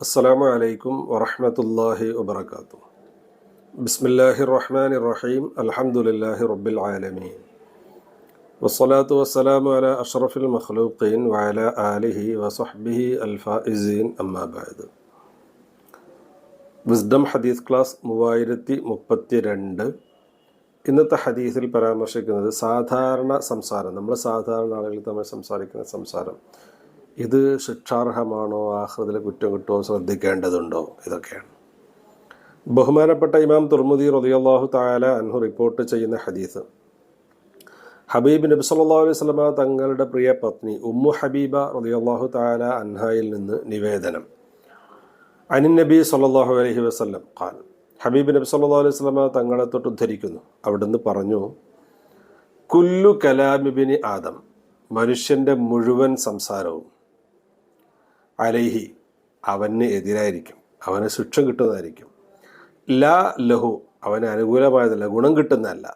അസ്സലാമു അലൈക്കും വറഹമത്തല്ലാഹി വബർക്കാത്തു ബിസ്മില്ലാഹി റഹ്മാൻ റഹീം അലഹമുല്ലാഹി റബ്ബിൽ ആലമീൻ വസ്സലാത്തു വസ്സലാമു അല അഷ്റഫുൽ മഖ്ലൂഖീൻ വഅല ആലിഹി വസഹ്ബിഹി അൽഫായിസീൻ അമ്മാബാദ് വിസ്ഡം ഹദീസ് ക്ലാസ് മൂവായിരത്തി മുപ്പത്തി രണ്ട് ഇന്നത്തെ ഹദീസിൽ പരാമർശിക്കുന്നത് സാധാരണ സംസാരം. നമ്മൾ സാധാരണ ആളുകൾ തമ്മിൽ സംസാരിക്കുന്ന സംസാരം. ഇത് ശിക്ഷാർഹമാണോ? ആഹൃതിലെ കുറ്റം കിട്ടുമോ? ശ്രദ്ധിക്കേണ്ടതുണ്ടോ? ഇതൊക്കെയാണ്. ബഹുമാനപ്പെട്ട ഇമാം തുർമുദി റളിയല്ലാഹു താല അൻഹു റിപ്പോർട്ട് ചെയ്യുന്ന ഹദീസ്. ഹബീബ് നബി സല്ലാ അലൈഹി സ്വലമ തങ്ങളുടെ പ്രിയ പത്നി ഉമ്മു ഹബീബ റളിയല്ലാഹു താല അൻഹയിൽ നിന്ന് നിവേദനം. അനിൻ നബി സല്ലാഹു അലഹി വസ്ലം ഖാൻ ഹബീബ് നബി സല്ലല്ലാഹു അലൈഹി സ്വലാമ തങ്ങളെ തൊട്ട് ഉദ്ധരിക്കുന്നു. അവിടുന്ന് പറഞ്ഞു കുല്ലു കലാമിബിനി ആദം മനുഷ്യന്റെ മുഴുവൻ സംസാരവും അലൈഹി അവന് എതിരായിരിക്കും അവന് ശിക്ഷ കിട്ടുന്നതായിരിക്കും. ലാ ലഹു അവന് അനുകൂലമായതല്ല ഗുണം കിട്ടുന്നതല്ല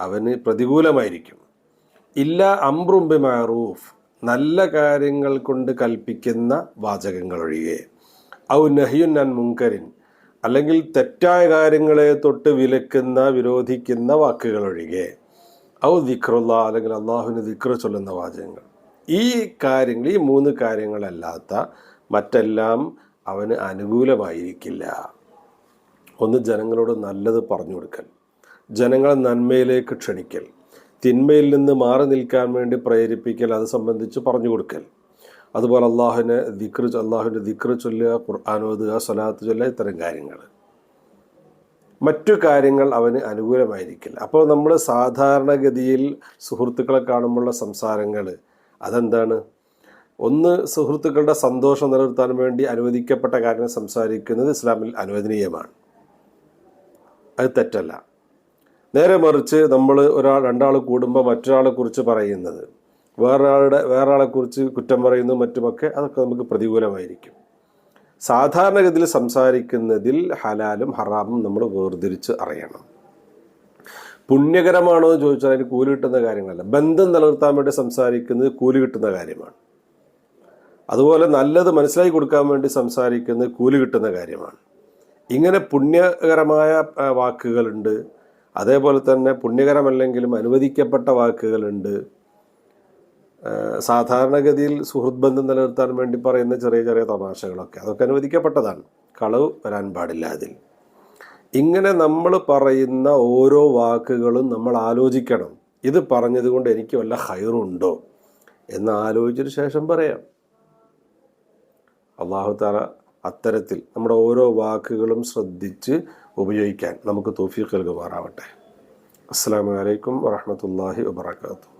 അവന് പ്രതികൂലമായിരിക്കും. ഇല്ല അമ്രുംബി മാറൂഫ് നല്ല കാര്യങ്ങൾ കൊണ്ട് കൽപ്പിക്കുന്ന വാചകങ്ങൾ ഒഴികെ ഔ നഹിയുൻ അൻ മുങ്കരിൻ അല്ലെങ്കിൽ തെറ്റായ കാര്യങ്ങളെ തൊട്ട് വിലക്കുന്ന വിരോധിക്കുന്ന വാക്കുകൾ ഒഴികെ ഔ ദിക്റുള്ള അല്ലെങ്കിൽ അള്ളാഹുവിന് ദിക്ർ ചൊല്ലുന്ന വാചകങ്ങൾ. ഈ കാര്യങ്ങൾ ഈ മൂന്ന് കാര്യങ്ങളല്ലാത്ത മറ്റെല്ലാം അവന് അനുകൂലമായിരിക്കില്ല. ഒന്ന് ജനങ്ങളോട് നല്ലത് പറഞ്ഞു കൊടുക്കൽ. ജനങ്ങളെ നന്മയിലേക്ക് ക്ഷണിക്കൽ. തിന്മയിൽ നിന്ന് മാറി നിൽക്കാൻ വേണ്ടി പ്രേരിപ്പിക്കൽ അത് സംബന്ധിച്ച് പറഞ്ഞു കൊടുക്കൽ. അതുപോലെ അള്ളാഹുവിനെ ദിക്ർ അള്ളാഹുവിന്റെ ദിക്ർ ചൊല്ലുക ഖുർആാനോദുക സ്വലാത്ത് ചൊല്ലുക ഇത്തരം കാര്യങ്ങൾ. മറ്റു കാര്യങ്ങൾ അവന് അനുകൂലമായിരിക്കില്ല. അപ്പോൾ നമ്മൾ സാധാരണഗതിയിൽ സുഹൃത്തുക്കളെ കാണുമ്പോഴുള്ള സംസാരങ്ങൾ അതെന്താണ്? ഒന്ന് സുഹൃത്തുക്കളുടെ സന്തോഷം നിലനിർത്താൻ വേണ്ടി അനുവദിക്കപ്പെട്ട കാര്യങ്ങൾ സംസാരിക്കുന്നത് ഇസ്ലാമിൽ അനുവദനീയമാണ്. അത് തെറ്റല്ല. നേരെ മറിച്ച് നമ്മൾ ഒരാൾ രണ്ടാൾ കൂടുമ്പോൾ മറ്റൊരാളെ കുറിച്ച് പറയുന്നത് വേറൊരാളുടെ വേറൊരാളെക്കുറിച്ച് കുറ്റം പറയുന്നു മറ്റുമൊക്കെ അതൊക്കെ നമുക്ക് പ്രതികൂലമായിരിക്കും. സാധാരണഗതിയിൽ സംസാരിക്കുന്നതിൽ ഹലാലും ഹറാമും നമ്മൾ വേർതിരിച്ച് അറിയണം. പുണ്യകരമാണോ എന്ന് ചോദിച്ചാൽ അതിന് കൂലി കിട്ടുന്ന കാര്യങ്ങളല്ല. ബന്ധം നിലനിർത്താൻ വേണ്ടി സംസാരിക്കുന്നത് കൂലി കിട്ടുന്ന കാര്യമാണ്. അതുപോലെ നല്ലത് മനസ്സിലാക്കി കൊടുക്കാൻ വേണ്ടി സംസാരിക്കുന്നത് കൂലി കിട്ടുന്ന കാര്യമാണ്. ഇങ്ങനെ പുണ്യകരമായ വാക്കുകളുണ്ട്. അതേപോലെ തന്നെ പുണ്യകരമല്ലെങ്കിലും അനുവദിക്കപ്പെട്ട വാക്കുകളുണ്ട്. സാധാരണഗതിയിൽ സുഹൃത്ത് ബന്ധം നിലനിർത്താൻ വേണ്ടി പറയുന്ന ചെറിയ ചെറിയ തമാശകളൊക്കെ. അതൊക്കെ അനുവദിക്കപ്പെട്ടതാണ്. കളവ് വരാൻ പാടില്ല അതിൽ. ഇങ്ങനെ നമ്മൾ പറയുന്ന ഓരോ വാക്കുകളും നമ്മൾ ആലോചിക്കണം. ഇത് പറഞ്ഞത് കൊണ്ട് എനിക്ക് വല്ല ഹൈറുണ്ടോ എന്ന് ആലോചിച്ചതിന് ശേഷം പറയാം. അള്ളാഹു താല അത്തരത്തിൽ നമ്മുടെ ഓരോ വാക്കുകളും ശ്രദ്ധിച്ച് ഉപയോഗിക്കാൻ നമുക്ക് തോഫീഖ് നൽകുമാറാവട്ടെ. അസ്സാം വലൈക്കും വാഹമത്തല്ലാഹി വാത്തു